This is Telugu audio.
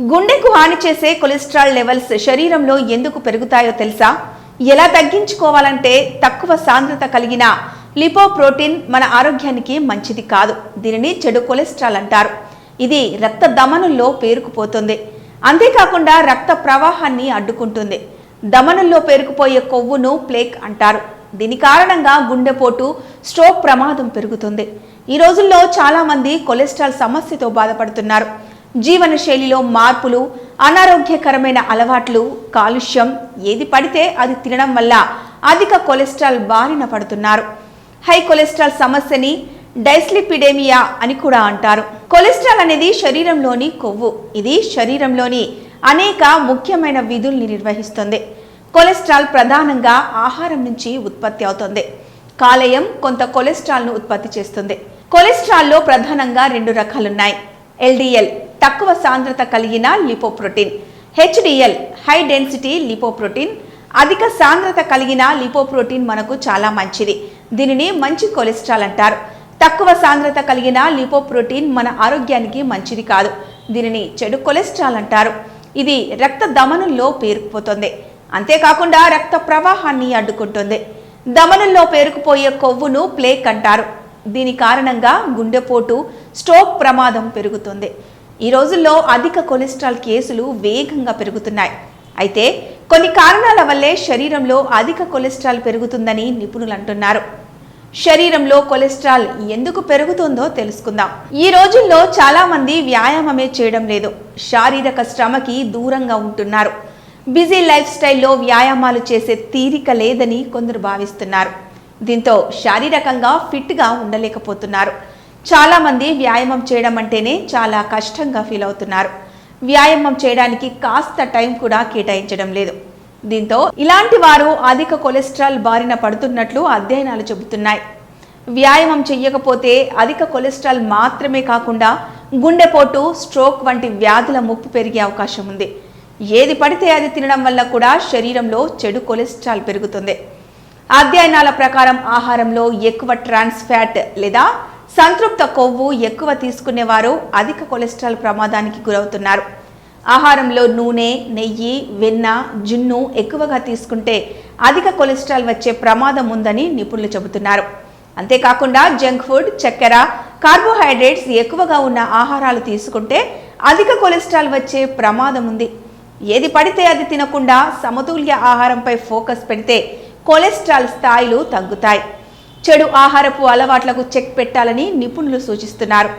గుండెకు హాని చేసే కొలెస్ట్రాల్ లెవెల్స్ శరీరంలో ఎందుకు పెరుగుతాయో తెలుసా? ఎలా తగ్గించుకోవాలంటే తక్కువ సాంద్రత కలిగిన లిపోప్రోటీన్ మన ఆరోగ్యానికి మంచిది కాదు. దీనిని చెడు కొలెస్ట్రాల్ అంటారు. ఇది రక్త దమనుల్లో పేరుకుపోతుంది. అంతేకాకుండా రక్త ప్రవాహాన్ని అడ్డుకుంటుంది. దమనుల్లో పేరుకుపోయే కొవ్వును ప్లేక్ అంటారు. దీని కారణంగా గుండెపోటు స్ట్రోక్ ప్రమాదం పెరుగుతుంది. ఈ రోజుల్లో చాలామంది కొలెస్ట్రాల్ సమస్యతో బాధపడుతున్నారు. జీవన శైలిలో మార్పులు అనారోగ్యకరమైన అలవాట్లు కాలుష్యం ఏది పడితే అది తినడం వల్ల అధిక కొలెస్ట్రాల్ బారిన పడుతున్నారు. హై కొలెస్ట్రాల్ సమస్యని డైస్లిపిడేమియా అని కూడా అంటారు. కొలెస్ట్రాల్ అనేది శరీరంలోని కొవ్వు. ఇది శరీరంలోని అనేక ముఖ్యమైన విధుల్ని నిర్వహిస్తుంది. కొలెస్ట్రాల్ ప్రధానంగా ఆహారం నుంచి ఉత్పత్తి అవుతుంది. కాలేయం కొంత కొలెస్ట్రాల్ను ఉత్పత్తి చేస్తుంది. కొలెస్ట్రాల్లో ప్రధానంగా రెండు రకాలున్నాయి. ఎల్డిఎల్ తక్కువ సాంద్రత కలిగిన lipoprotein. HDL high density lipoprotein. అధిక సాంద్రత కలిగిన లిపోప్రోటీన్ మనకు చాలా మంచిది. దీనిని మంచి కొలెస్ట్రాల్ అంటారు. తక్కువ సాంద్రత కలిగిన లిపోప్రోటీన్ మన ఆరోగ్యానికి మంచిది కాదు. దీనిని చెడు కొలెస్ట్రాల్ అంటారు. ఇది రక్త దమనుల్లో పేరుకుపోతుంది. అంతేకాకుండా రక్త ప్రవాహాన్ని అడ్డుకుంటుంది. దమనుల్లో పేరుకుపోయే కొవ్వును ప్లేక్ అంటారు. దీని కారణంగా గుండెపోటు స్ట్రోక్ ప్రమాదం పెరుగుతుంది. ఈ రోజుల్లో అధిక కొలెస్ట్రాల్ కేసులు వేగంగా పెరుగుతున్నాయి. అయితే కొన్ని కారణాల వల్లే శరీరంలో అధిక కొలెస్ట్రాల్ పెరుగుతుందని నిపుణులు అంటున్నారు. శరీరంలో కొలెస్ట్రాల్ ఎందుకు పెరుగుతుందో తెలుసుకుందాం. ఈ రోజుల్లో చాలా మంది వ్యాయామమే చేయడం లేదు. శారీరక శ్రమకి దూరంగా ఉంటున్నారు. బిజీ లైఫ్ స్టైల్లో వ్యాయామాలు చేసే తీరిక లేదని కొందరు భావిస్తున్నారు. దీంతో శారీరకంగా ఫిట్గా ఉండలేకపోతున్నారు. చాలామంది వ్యాయామం చేయడం అంటేనే చాలా కష్టంగా ఫీల్ అవుతున్నారు. వ్యాయామం చేయడానికి కాస్త టైం కూడా కేటాయించడం లేదు. దీంతో ఇలాంటి వారు అధిక కొలెస్ట్రాల్ బారిన పడుతున్నట్లు అధ్యయనాలు చెబుతున్నాయి. వ్యాయామం చెయ్యకపోతే అధిక కొలెస్ట్రాల్ మాత్రమే కాకుండా గుండెపోటు స్ట్రోక్ వంటి వ్యాధుల ముప్పు పెరిగే అవకాశం ఉంది. ఏది పడితే అది తినడం వల్ల కూడా శరీరంలో చెడు కొలెస్ట్రాల్ పెరుగుతుంది. అధ్యయనాల ప్రకారం ఆహారంలో ఎక్కువ ట్రాన్స్ ఫ్యాట్ లేదా సంతృప్త కొవ్వు ఎక్కువ తీసుకునేవారు అధిక కొలెస్ట్రాల్ ప్రమాదానికి గురవుతున్నారు. ఆహారంలో నూనె నెయ్యి వెన్న జున్ను ఎక్కువగా తీసుకుంటే అధిక కొలెస్ట్రాల్ వచ్చే ప్రమాదం ఉందని నిపుణులు చెబుతున్నారు. అంతేకాకుండా జంక్ ఫుడ్ చక్కెర కార్బోహైడ్రేట్స్ ఎక్కువగా ఉన్న ఆహారాలు తీసుకుంటే అధిక కొలెస్ట్రాల్ వచ్చే ప్రమాదం ఉంది. ఏది పడితే అది తినకుండా సమతుల్య ఆహారంపై ఫోకస్ పెడితే కొలెస్ట్రాల్ స్థాయిలు తగ్గుతాయి. చెడు ఆహారపు అలవాట్లకు చెక్ పెట్టాలని నిపుణులు సూచిస్తున్నారు.